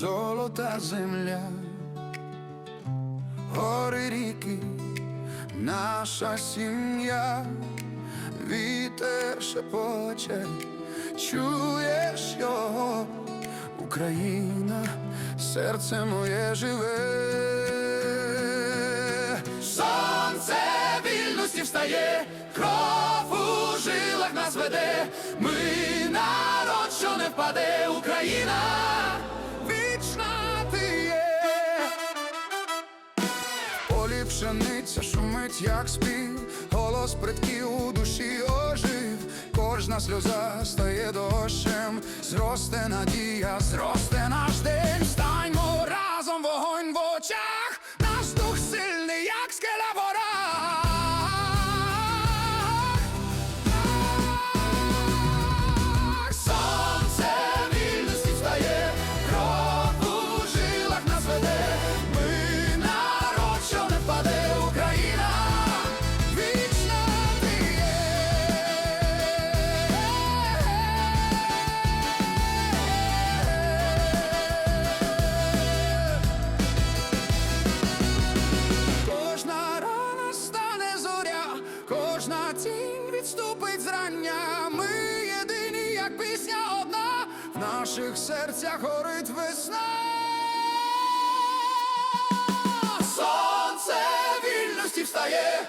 та земля, гори ріки, наша сім'я, вітер шепоче, чуєш його, Україна, серце моє живе. Сонце вільності встає, кров у жилах нас веде, ми народ, що не впаде, Україна, пшениця шумить, як спів, голос предків у душі ожив, кожна сльоза стає дощем, зросте надія, зросте наш день, станьмо кожна тінь відступить зрання. Ми єдині, як пісня одна, в наших серцях горить весна. Сонце вільності встає,